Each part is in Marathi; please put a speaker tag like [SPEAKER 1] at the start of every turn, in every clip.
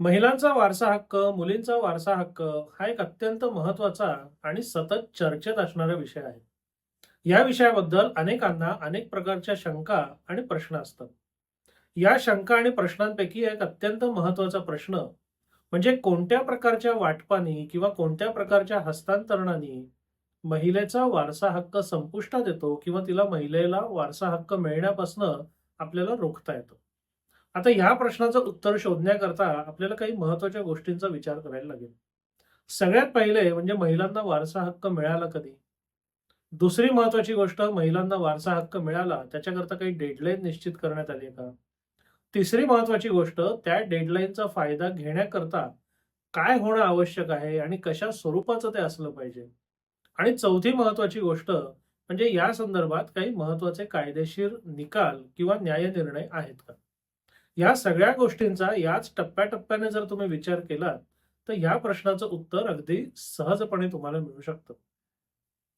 [SPEAKER 1] महिलांचा वारसा हक्क, मुलींचा वारसा हक्क हा एक अत्यंत महत्त्वाचा आणि सतत चर्चेत असणारा विषय आहे. या विषयाबद्दल अनेकांना अनेक प्रकारच्या शंका आणि प्रश्न असतात. या शंका आणि प्रश्नांपैकी एक अत्यंत महत्त्वाचा प्रश्न म्हणजे कोणत्या प्रकारच्या वाटपानी किंवा कोणत्या प्रकारच्या हस्तांतरणाने महिलेचा वारसा हक्क संपुष्टात येतो किंवा तिला महिलेला वारसा हक्क मिळण्यापासून आपल्याला रोखता येतं. आता ह्या प्रश्नाचं उत्तर शोधण्याकरता आपल्याला काही महत्त्वाच्या गोष्टींचा विचार करायला लागेल. सगळ्यात पहिले म्हणजे महिलांना वारसा हक्क मिळाला कधी? दुसरी महत्वाची गोष्ट महिलांना वारसा हक्क मिळाला त्याच्याकरता काही डेडलाईन निश्चित करण्यात आली का? तिसरी महत्वाची गोष्ट त्या डेडलाईनचा फायदा घेण्याकरता काय होणं आवश्यक आहे आणि कशा स्वरूपाचं ते असलं पाहिजे? आणि चौथी महत्वाची गोष्ट म्हणजे या संदर्भात काही महत्त्वाचे कायदेशीर निकाल किंवा न्यायनिर्णय आहेत का? या सगळ्या गोष्टींचा याच टप्प्याटप्प्याने जर तुम्ही विचार केला तर ह्या प्रश्नाचं उत्तर अगदी सहजपणे तुम्हाला मिळू शकतं.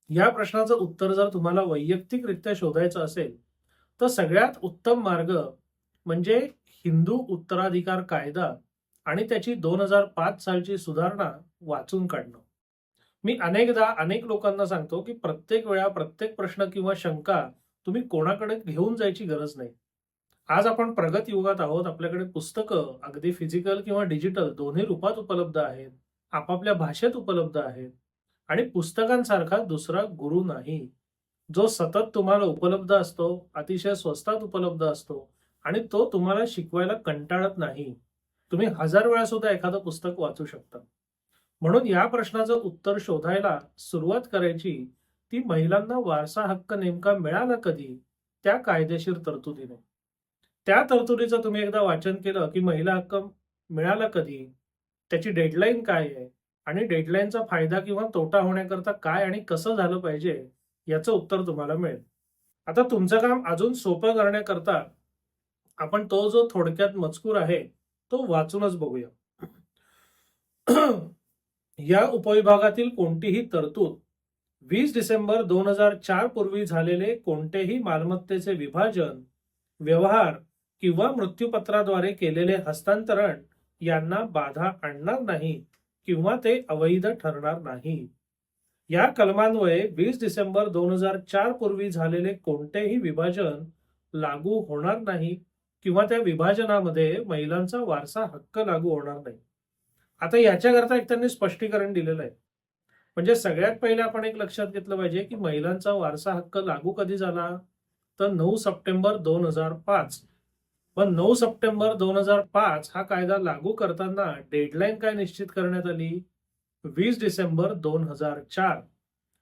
[SPEAKER 1] या प्रश्नाचं उत्तर जर तुम्हाला वैयक्तिकरित्या शोधायचं असेल, तर सगळ्यात उत्तम मार्ग म्हणजे हिंदू उत्तराधिकार कायदा आणि त्याची 2005 सालची सुधारणा वाचून काढणं. मी अनेकदा अनेक लोकांना सांगतो, की प्रत्येक वेळा प्रत्येक प्रश्न किंवा शंका तुम्ही कोणाकडे घेऊन जायची गरज नाही. आज आपण प्रगत युगात आहोत. आपल्याकडे पुस्तकं अगदी फिजिकल किंवा डिजिटल दोन्ही रूपात उपलब्ध आहेत. आपापल्या भाषेत उपलब्ध आहेत आणि पुस्तकांसारखा दुसरा गुरु नाही. जो सतत तुम्हाला उपलब्ध असतो, अतिशय स्वस्तात उपलब्ध असतो आणि तो तुम्हाला शिकवायला कंटाळत नाही. तुम्ही हजार वेळा सुद्धा एखादं पुस्तक वाचू शकता. म्हणून या प्रश्नाचं उत्तर शोधायला सुरुवात करायची ती महिलांना वारसा हक्क नेमका मिळाला कधी? त्या कायदेशीर तरतुदीने. त्या तरतुदीचं तुम्ही एकदा वाचन केलं, की महिला हक्क मिळाला कधी? त्याची डेडलाईन काय आहे? आणि डेडलाईनचा फायदा किंवा तोटा होण्याकरता काय आणि कसं झालं पाहिजे? याचं उत्तर तुम्हाला मिळेल. आता तुमचं काम अजून सोपं करण्याकरता आपण तो जो थोडक्यात मजकूर आहे, तो वाचूनच बघूया. या उपविभागातील कोणतीही तरतूद वीस डिसेंबर 2004 पूर्वी झालेले कोणतेही मालमत्तेचे विभाजन, व्यवहार किंवा मृत्यूपत्राद्वारे केलेले हस्तांतरण यांना बाधा आणणार नाही किंवा ते अवैध ठरणार नाही. या कलमान्वये वीस डिसेंबर 2004 पूर्वी झालेले कोणतेही विभाजन लागू होणार नाही किंवा त्या विभाजनामध्ये महिलांचा वारसा हक्क लागू होणार नाही. आता याच्याकरता एक त्यांनी स्पष्टीकरण दिलेलं आहे. म्हणजे सगळ्यात पहिले आपण एक लक्षात घेतलं पाहिजे, की महिलांचा वारसा हक्क लागू कधी झाला? तर नऊ सप्टेंबर 2005. पण नऊ सप्टेंबर 2005 हा कायदा लागू करताना डेडलाईन काय निश्चित करण्यात आली? वीस डिसेंबर 2004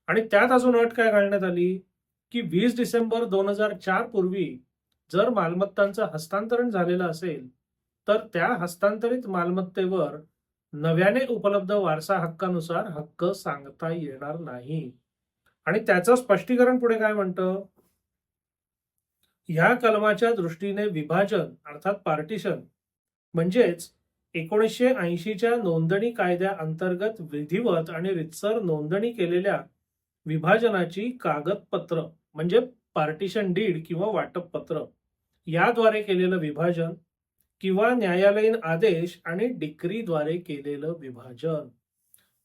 [SPEAKER 1] आणि त्यात अजून अट काय घालण्यात आली, की वीस डिसेंबर 2004 पूर्वी जर मालमत्तांचं हस्तांतरण झालेलं असेल, तर त्या हस्तांतरित मालमत्तेवर नव्याने उपलब्ध वारसा हक्कानुसार हक्क सांगता येणार नाही. आणि त्याचं स्पष्टीकरण पुढे काय म्हणतं? ह्या कलमाच्या दृष्टीने विभाजन अर्थात पार्टिशन म्हणजेच एकोणीसशे ऐंशीच्या नोंदणी कायद्याअंतर्गत विधिवत आणि रीतसर नोंदणी केलेल्या विभाजनाची कागदपत्र म्हणजे पार्टिशन डीड किंवा वाटप पत्र याद्वारे केलेलं विभाजन किंवा न्यायालयीन आदेश आणि डिक्रीद्वारे केलेलं विभाजन.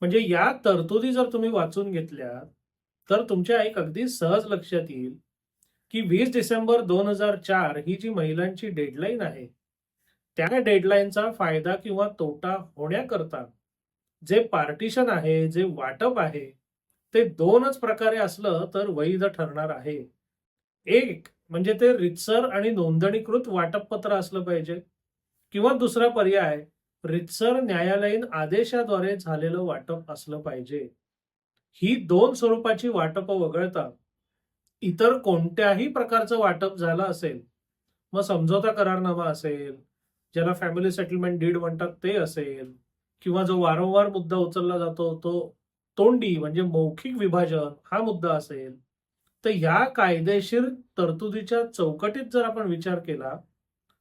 [SPEAKER 1] म्हणजे या तरतुदी जर तुम्ही वाचून घेतल्या, तर तुमच्या एक अगदी सहज लक्षात येईल, की वीस डिसेंबर 2004 ही जी महिलांची डेडलाईन आहे, त्या डेडलाईनचा फायदा किंवा तोटा होण्याकरता जे पार्टिशन आहे, जे वाटप आहे, ते दोनच प्रकारे असलं तर वैध ठरणार आहे. एक म्हणजे ते रितसर आणि नोंदणीकृत वाटप पत्र असलं पाहिजे किंवा दुसरा पर्याय रितसर न्यायालयीन आदेशाद्वारे झालेलं वाटप असलं पाहिजे. ही दोन स्वरूपाची वाटप वगळता इतर कोणत्याही प्रकारचं वाटप झालं असेल, मग समझोता करारनामा असेल, ज्याला फॅमिली सेटलमेंट डीड म्हणतात ते असेल किंवा जो वारंवार मुद्दा उचलला जातो तो तोंडी म्हणजे मौखिक विभाजन हा मुद्दा असेल, तर ह्या कायदेशीर तरतुदीच्या चौकटीत जर आपण विचार केला,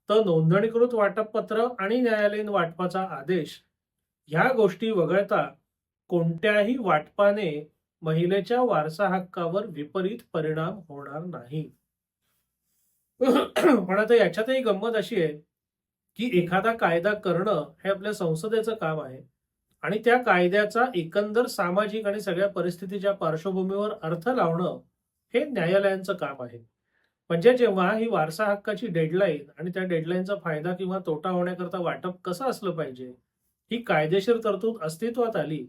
[SPEAKER 1] तर नोंदणीकृत वाटप पत्र आणि न्यायालयीन वाटपाचा आदेश ह्या गोष्टी वगळता कोणत्याही वाटपाने महिलेच्या वारसा हक्कावर विपरीत परिणाम होणार नाही. पण आता याच्यातही गंमत अशी आहे, की एखादा कायदा करणं हे आपल्या संसदेचं काम आहे आणि त्या कायद्याचा एकंदर सामाजिक आणि सगळ्या परिस्थितीच्या पार्श्वभूमीवर अर्थ लावणं हे न्यायालयांचं काम आहे म्हणजे जेव्हा ही वारसा हक्काची डेडलाईन आणि त्या डेडलाईनचा फायदा किंवा तोटा होण्याकरता वाटप कसं असलं पाहिजे ही कायदेशीर तरतूद अस्तित्वात आली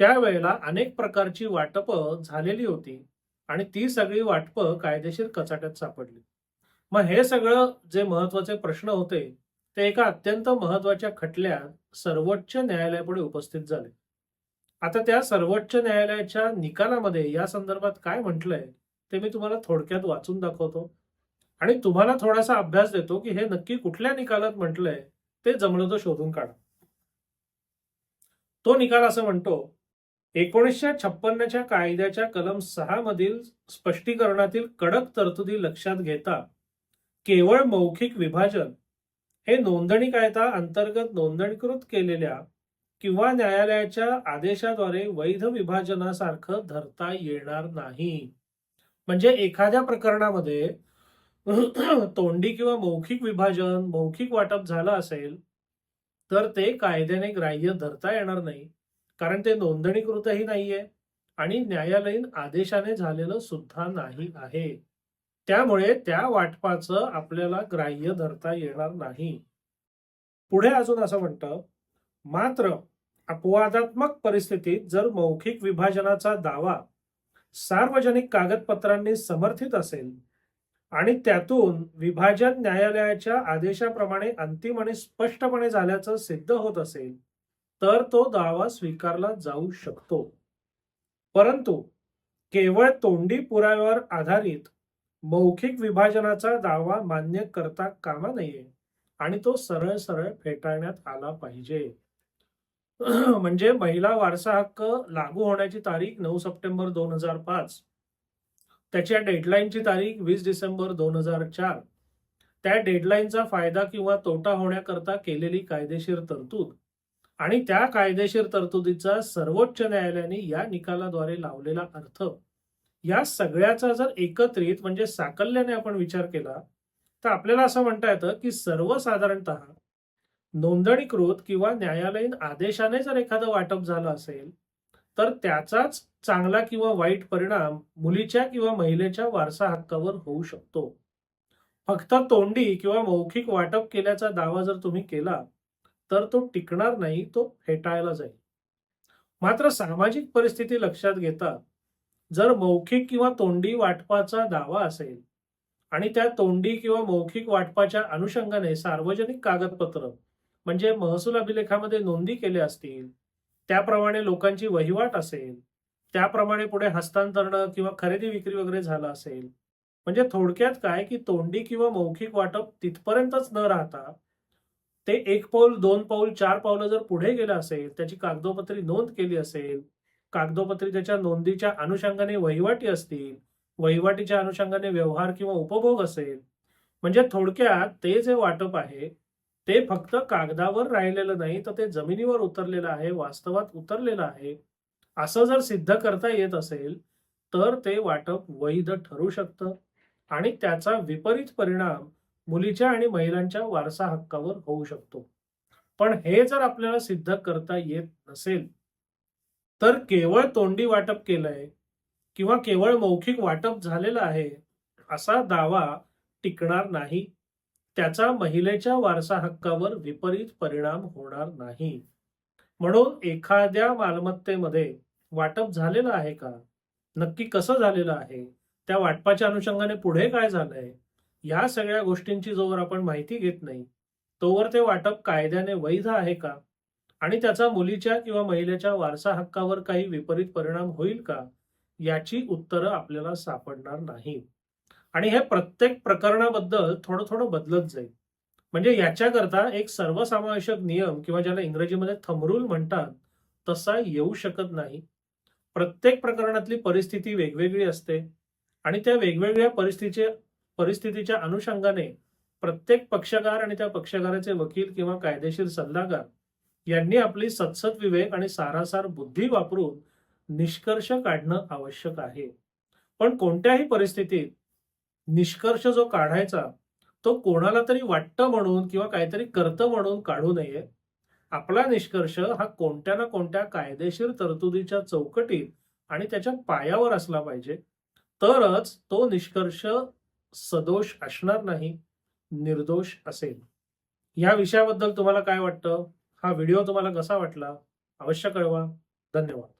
[SPEAKER 1] त्यावेळेला अनेक प्रकारची वाटपं झालेली होती आणि ती सगळी वाटपं कायदेशीर कचाट्यात सापडली. मग हे सगळं जे महत्त्वाचे प्रश्न होते ते एका अत्यंत महत्त्वाच्या खटल्यात सर्वोच्च न्यायालयापुढे उपस्थित झाले. आता त्या सर्वोच्च न्यायालयाच्या निकालामध्ये या संदर्भात काय म्हटलंय ते मी तुम्हाला थोडक्यात वाचून दाखवतो. आणि तुम्हाला थोडासा अभ्यास देतो की हे नक्की कुठल्या निकालात म्हटलंय ते जमलं तर शोधून काढा. तो निकाल असं म्हणतो एकोणीसशे छप्पन्नच्या कायद्याच्या कलम सहा मधील स्पष्टीकरणातील कडक तरतुदी लक्षात घेता केवळ मौखिक विभाजन हे नोंदणी कायदा अंतर्गत नोंदणीकृत केलेल्या किंवा न्यायालयाच्या आदेशाद्वारे वैध विभाजनासारखं धरता येणार नाही. म्हणजे एखाद्या प्रकरणामध्ये तोंडी किंवा मौखिक विभाजन मौखिक वाटप झालं असेल तर ते कायद्याने ग्राह्य धरता येणार नाही. कारण ते नोंदणीकृतही नाहीये आणि न्यायालयीन आदेशाने झालेलं सुद्धा नाही आहे. त्यामुळे त्या वाटपाचं आपल्याला ग्राह्य धरता येणार नाही. पुढे अजून असं म्हणतं मात्र अपवादात्मक परिस्थितीत जर मौखिक विभाजनाचा दावा सार्वजनिक कागदपत्रांनी समर्थित असेल आणि त्यातून विभाजन न्यायालयाच्या आदेशाप्रमाणे अंतिम आणि स्पष्टपणे झाल्याचं सिद्ध होत असेल तर तो दावा स्वीकारला जाऊ शकतो. परंतु केवळ तोंडी पुराव्यावर आधारित मौखिक विभाजनाचा दावा मान्य करता कामा नये आणि तो सरळ सरळ फेटाळण्यात आला पाहिजे. म्हणजे महिला वारसा हक्क लागू होण्याची तारीख नऊ सप्टेंबर दोन हजार पाच त्याच्या डेडलाईनची तारीख वीस डिसेंबर दोन हजार चार त्या डेडलाईनचा फायदा किंवा तोटा होण्याकरता केलेली कायदेशीर तरतूद आणि त्या कायदेशीर तरतुदीचा सर्वोच्च न्यायालयाने या निकालाद्वारे लावलेला अर्थ. या सगळ्याचा जर एकत्रित म्हणजे साकल्याने आपण विचार केला तर आपल्याला असं म्हणता येतं की सर्वसाधारणतः नोंदणीकृत किंवा न्यायालयीन आदेशाने जर एखादं वाटप झालं असेल तर त्याचाच चांगला किंवा वाईट परिणाम मुलीच्या किंवा महिलेच्या वारसा हक्कावर होऊ शकतो. फक्त तोंडी किंवा मौखिक वाटप केल्याचा दावा जर तुम्ही केला तर तो टिकणार नाही तो फेटाळला जाईल. मात्र सामाजिक परिस्थिती लक्षात घेता जर मौखिक किंवा तोंडी वाटपाचा दावा असेल आणि त्या तोंडी किंवा मौखिक वाटपाच्या अनुषंगाने सार्वजनिक कागदपत्र म्हणजे महसूल अभिलेखामध्ये नोंदी केल्या असतील त्याप्रमाणे लोकांची वहिवाट असेल त्याप्रमाणे पुढे हस्तांतरण किंवा खरेदी विक्री वगैरे झालं असेल म्हणजे थोडक्यात काय की तोंडी किंवा मौखिक वाटप तिथपर्यंतच न राहता ते एक पाऊल दोन पाऊल चार पावलं जर पुढे गेलं असेल त्याची कागदोपत्री नोंद केली असेल कागदोपत्री त्याच्या नोंदीच्या अनुषंगाने वहिवाटी असतील वहिवाटीच्या अनुषंगाने व्यवहार किंवा उपभोग असेल म्हणजे थोडक्यात ते जे वाटप आहे ते फक्त कागदावर राहिलेलं नाही तर ते जमिनीवर उतरलेलं आहे वास्तवात उतरलेलं आहे असं जर सिद्ध करता येत असेल तर ते वाटप वैध ठरू शकतं. आणि त्याचा विपरीत परिणाम मुलीच्या आणि महिलांच्या वारसा हक्कावर होऊ शकतो. पण हे जर आपल्याला सिद्ध करता येत नसेल तर केवळ तोंडी वाटप केलंय किंवा केवळ मौखिक वाटप झालेलं आहे असा दावा टिकणार नाही. त्याचा महिलेच्या वारसा हक्कावर विपरीत परिणाम होणार नाही. म्हणून एखाद्या मालमत्तेमध्ये वाटप झालेलं आहे का? नक्की कसं झालेलं आहे? त्या वाटपाच्या अनुषंगाने पुढे काय झालंय? या सगळ्या गोष्टींची जोवर आपण माहिती घेत नाही तोवर ते वाटप कायद्याने वैध आहे का? आणि त्याचा मुलीच्या किंवा महिलेच्या वारसा हक्कावर काही विपरीत परिणाम होईल का? याची उत्तरं आपल्याला सापडणार नाही. आणि हे प्रत्येक प्रकरणाबद्दल थोडं थोडं बदलत जाईल. म्हणजे याच्याकरता एक सर्वसमावेशक नियम किंवा ज्याला इंग्रजीमध्ये थमरूल म्हणतात तसा येऊ शकत नाही. प्रत्येक प्रकरणातली परिस्थिती वेगवेगळी असते आणि त्या वेगवेगळ्या परिस्थितीचे परिस्थितीच्या अनुषंगाने प्रत्येक पक्षकार आणि त्या पक्षकाराचे वकील किंवा कायदेशीर सल्लागार यांनी आपली सत्सत विवेक आणि सारासार बुद्धी वापरून निष्कर्ष काढणं आवश्यक आहे. पण कोणत्याही परिस्थितीत निष्कर्ष जो काढायचा तो कोणाला तरी वाटतं म्हणून किंवा काहीतरी करतं म्हणून काढू नये. आपला निष्कर्ष हा कोणत्या ना कोणत्या कायदेशीर तरतुदीच्या चौकटीत आणि त्याच्या पायावर असला पाहिजे. तरच तो निष्कर्ष सदोष असणार नाही निर्दोष असेल. या विषयाबद्दल तुम्हाला काय वाटतं? हा व्हिडिओ तुम्हाला कसा वाटला? अवश्य कळवा. धन्यवाद.